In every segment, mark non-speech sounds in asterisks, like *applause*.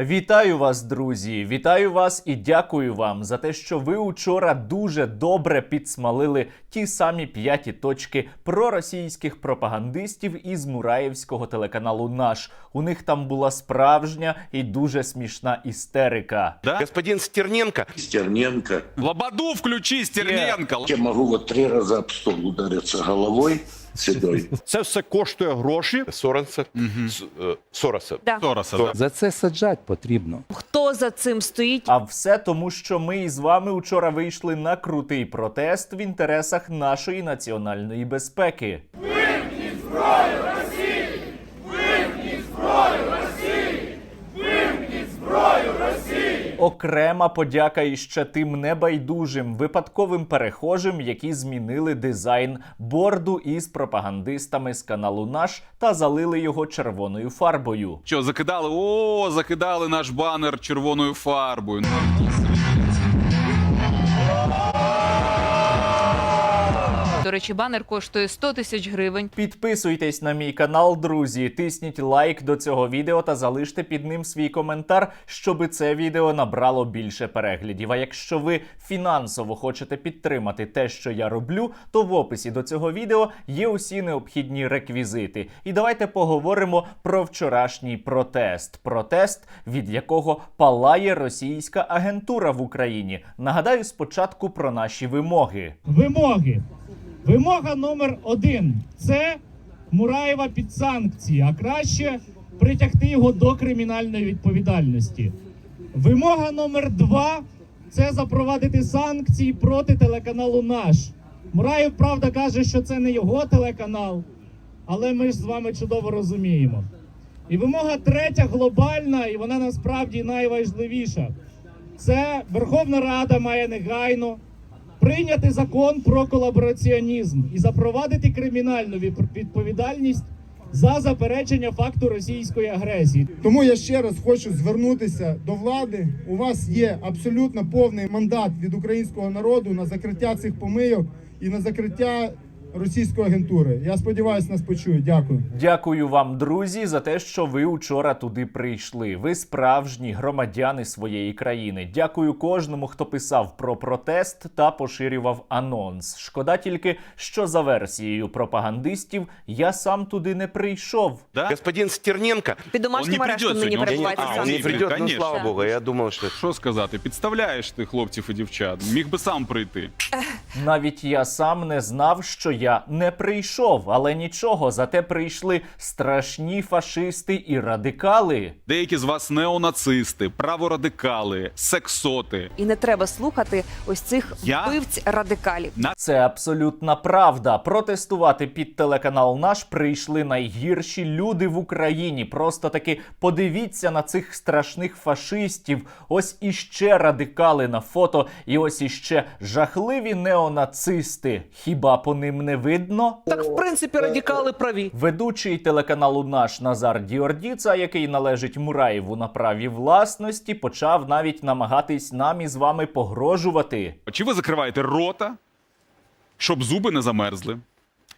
Вітаю вас, друзі! Вітаю вас і дякую вам за те, що ви учора дуже добре підсмалили ті самі п'яті точки проросійських пропагандистів із Мураєвського телеканалу Наш. У них там була справжня і дуже смішна істерика. Да? Господин Стерненко, Стерненко. Лободу включи, Стерненко. Я могу вот три раза об стол удариться головой седой. Це все коштує гроші. Сороса, э, Сороса. Да. Сороса, да. За це саджать потрібно. Хто за цим стоїть? А все тому, що ми із вами вчора вийшли на крутий протест в інтересах нашої національної безпеки. Окрема подяка іще тим небайдужим випадковим перехожим, які змінили дизайн борду із пропагандистами з каналу Наш та залили його червоною фарбою. Що, закидали? О, закидали наш банер червоною фарбою. До речі, банер коштує 100 тисяч гривень. Підписуйтесь на мій канал, друзі. Тисніть лайк до цього відео та залиште під ним свій коментар, щоби це відео набрало більше переглядів. А якщо ви фінансово хочете підтримати те, що я роблю, то в описі до цього відео є усі необхідні реквізити. І давайте поговоримо про вчорашній протест. Протест, від якого палає російська агентура в Україні. Нагадаю спочатку про наші вимоги. Вимоги. Вимога номер один це Мураєва під санкції, а краще притягти його до кримінальної відповідальності. Вимога номер два це запровадити санкції проти телеканалу Наш. Мураєв правда каже, що це не його телеканал, але ми ж з вами чудово розуміємо. І вимога третя глобальна, і вона насправді найважливіша. Це Верховна Рада має негайно прийняти закон про колабораціонізм і запровадити кримінальну відповідальність за заперечення факту російської агресії. Тому я ще раз хочу звернутися до влади. У вас є абсолютно повний мандат від українського народу на закриття цих помийок і на закриття російської агентури. Я сподіваюся, нас почують. Дякую. Дякую вам, друзі, за те, що ви учора туди прийшли. Ви справжні громадяни своєї країни. Дякую кожному, хто писав про протест та поширював анонс. Шкода тільки, що за версією пропагандистів я сам туди не прийшов. Да? господин Стерненко. Під домашнім Он не арештом нині сьогодні, не- А, не ну слава богу, я думал, что... Що сказати? Підставляєш ти хлопців і дівчат. Міг би сам прийти. Навіть я сам не знав, що я не прийшов, але нічого, зате прийшли страшні фашисти і радикали. Деякі з вас неонацисти, праворадикали, сексоти. І не треба слухати ось цих Я? вбивць радикалів. Це абсолютна правда. Протестувати під телеканал наш прийшли найгірші люди в Україні. Просто таки подивіться на цих страшних фашистів. Ось іще радикали на фото, і ось іще жахливі неонацисти. Хіба по ним не видно? Так, в принципі, радикали праві. Ведучий телеканалу наш Назар Діордіца, який належить Мураєву на праві власності, почав навіть намагатись нам із вами погрожувати. Чи ви закриваєте рота, щоб зуби не замерзли?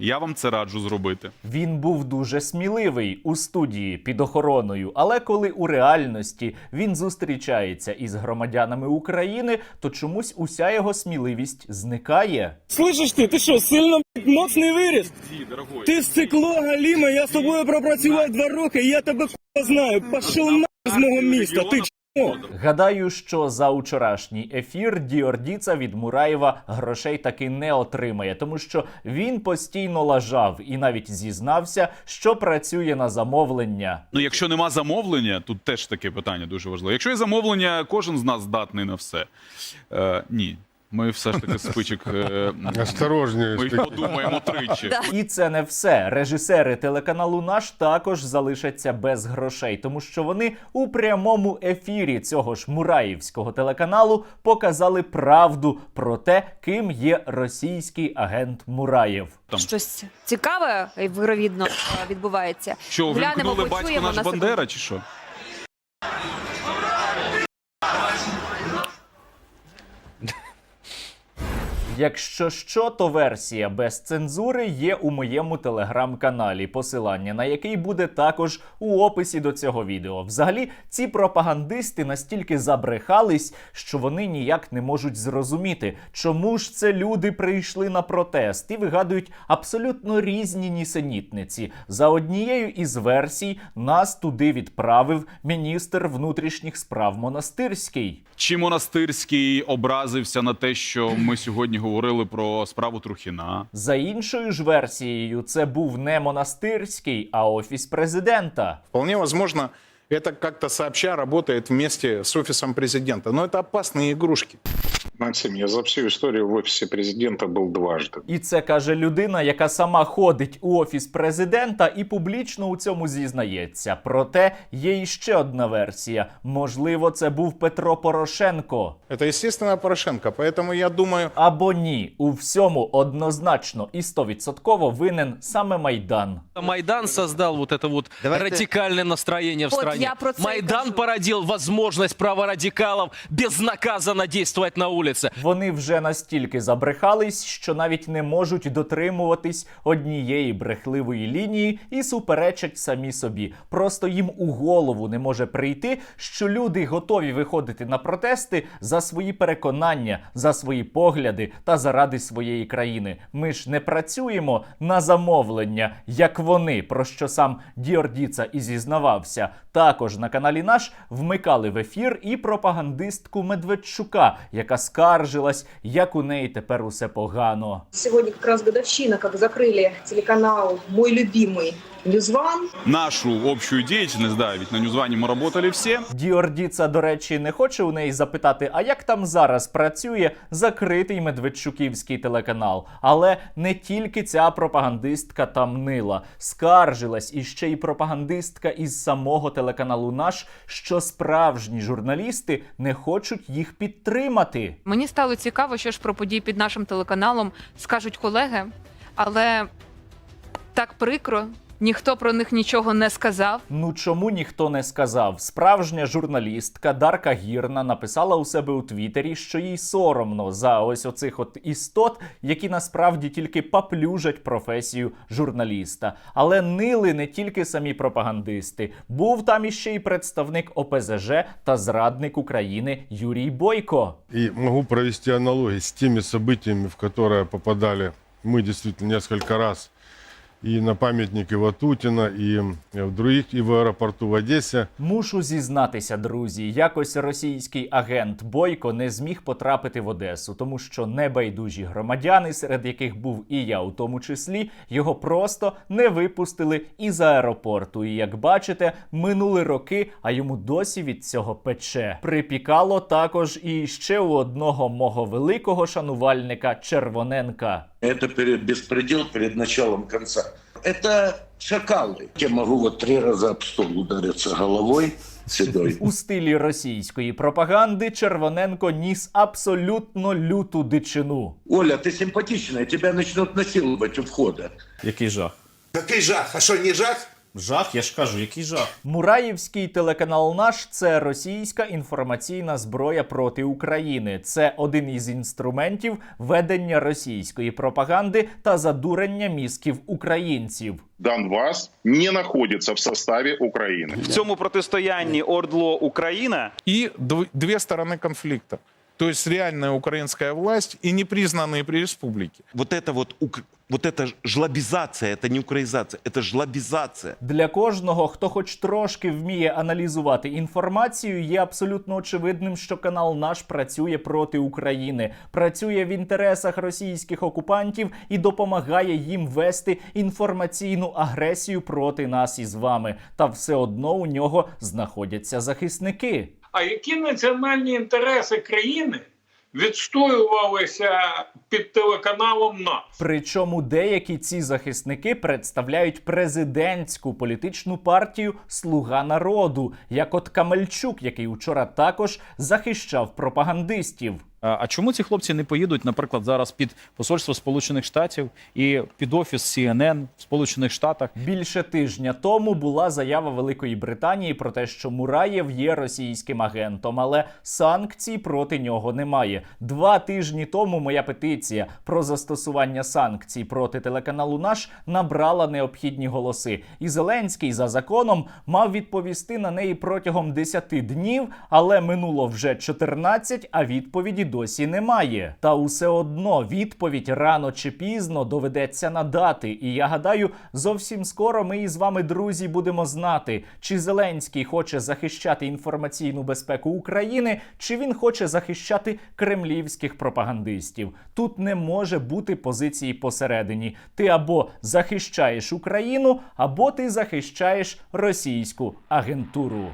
Я вам це раджу зробити. Він був дуже сміливий у студії під охороною, але коли у реальності він зустрічається із громадянами України, то чомусь уся його сміливість зникає. Слышиш ти, ти що, сильно моцний виріс? Дорогой. Ти стекло, галіме, я з тобою пропрацював два роки, я тебе знаю. Пошел на з мого міста, ти. Гадаю, що за учорашній ефір Діордіца від Мураєва грошей таки не отримає, тому що він постійно лажав і навіть зізнався, що працює на замовлення. Ну, якщо нема замовлення, тут теж таке питання дуже важливе. Якщо є замовлення, кожен з нас здатний на все. Е, ні. Ми все ж таки спичок. Е, *laughs* Осторожнее. ми подумаємо тричі. І це не все. Режисери телеканалу наш також залишаться без грошей, тому що вони у прямому ефірі цього ж мураївського телеканалу показали правду про те, ким є російський агент Мураєв. Там. Щось цікаве, і вировідно відбувається. Що, Глянемо, вимкнули батько почуємо наш секунду. Бандера, чи що? Якщо що, то версія без цензури є у моєму телеграм-каналі, посилання на який буде також у описі до цього відео. Взагалі, ці пропагандисти настільки забрехались, що вони ніяк не можуть зрозуміти, чому ж це люди прийшли на протест і вигадують абсолютно різні нісенітниці. За однією із версій нас туди відправив міністр внутрішніх справ монастирський. Чи монастирський образився на те, що ми сьогодні говорили про справу Трухіна? За іншою ж версією, це був не монастирський, а офіс президента. Вполне возможно, это как-то сообща работает вместе с офисом президента. Но это опасные игрушки. Максим, я за всю историю в офисе президента был дважды. І це каже людина, яка сама ходить у офіс президента і публічно у цьому зізнається. Проте є іще одна версія. Можливо, це був Петро Порошенко. Это, естественно, Порошенко. Поэтому я думаю, Або ні, у всьому однозначно і стовідсотково винен саме Майдан. Майдан создал вот это вот радикальное настроение в Вот стране. я про це й Майдан кажу. породил возможность праворадикалов безнаказанно действовать на улице. Вони вже настільки забрехались, що навіть не можуть дотримуватись однієї брехливої лінії і суперечать самі собі. Просто їм у голову не може прийти, що люди готові виходити на протести за свої переконання, за свої погляди та заради своєї країни. Ми ж не працюємо на замовлення, як вони, про що сам Діордіца і зізнавався. Також на каналі наш вмикали в ефір і пропагандистку Медведчука, яка скаржилась, як у неї тепер усе погано. Сегодня как раз годовщина, как закрыли телеканал «Мой любимый Ньюзван». Нашу общую деятельность, да, ведь на Ньюзване мы работали все. Діордіца, до речі, не хоче у неї запитати, а як там зараз працює закритий медведчуківський телеканал. Але не тільки ця пропагандистка там нила, скаржилась і ще й пропагандистка із самого телеканалу наш, що справжні журналісти не хочуть їх підтримати. Мені стало цікаво, що ж про події під нашим телеканалом скажуть колеги, але так прикро, ніхто про них нічого не сказав. Ну чому ніхто не сказав? Справжня журналістка Дарка Гірна написала у себе у Твіттері, що їй соромно за ось оцих от істот, які насправді тільки паплюжать професію журналіста. Але нили не тільки самі пропагандисти. Був там іще й представник ОПЗЖ та зрадник України Юрій Бойко. И могу провести аналогии с теми событиями, в которые попадали мы действительно несколько раз и на памятник Иватутина, и в других, и в аэропорту в Одессе. Мушу зізнатися, друзі, якось російський агент Бойко не зміг потрапити в Одесу, тому що небайдужі громадяни, серед яких був і я у тому числі, його просто не випустили із аеропорту. І як бачите, минули роки, а йому досі від цього пече. Припікало також і ще у одного мого великого шанувальника Червоненка. Это перед, беспредел перед началом конца. Это шакалы. Я могу вот три раза об стол удариться головой седой. У стилі російської пропаганди Червоненко ніс абсолютно люту дичину. Оля, ты симпатичная, тебя начнут насиловать у входа. Який жах? Какой жах? А что, не жах? Жах, я ж кажу, який жах. Мураївський телеканал наш це російська інформаційна зброя проти України. Це один із інструментів ведення російської пропаганди та задурення мізків українців. Донбасс не находится в составе Украины. В цьому протистоянні Ордло Україна и дв- две стороны конфликта. То есть реальная украинская власть и непризнанные при республике. Вот это вот, ук- вот это ж- жлобизация, это не украизация, это жлобизация. Для кожного, хто хоч трошки вміє аналізувати інформацію, є абсолютно очевидним, що канал наш працює проти України, працює в інтересах російських окупантів і допомагає їм вести інформаційну агресію проти нас із вами. Та все одно у нього знаходяться захисники. А які національні інтереси країни Відстоювалися під телеканалом на Причому деякі ці захисники представляють президентську політичну партію Слуга народу, як от Камельчук, який учора також захищав пропагандистів. А чому ці хлопці не поїдуть, наприклад, зараз під посольство Сполучених Штатів і під офіс CNN в Сполучених Штатах? Більше тижня тому була заява Великої Британії про те, що Мураєв є російським агентом, але санкцій проти нього немає. Два тижні тому моя петиція про застосування санкцій проти телеканалу Наш набрала необхідні голоси. І Зеленський за законом мав відповісти на неї протягом 10 днів, але минуло вже 14, а відповіді досі немає. Та усе одно відповідь рано чи пізно доведеться надати. І я гадаю, зовсім скоро ми із вами, друзі, будемо знати, чи Зеленський хоче захищати інформаційну безпеку України, чи він хоче захищати кремлівських пропагандистів. Тут не може бути позиції посередині. Ти або захищаєш Україну, або ти захищаєш російську агентуру.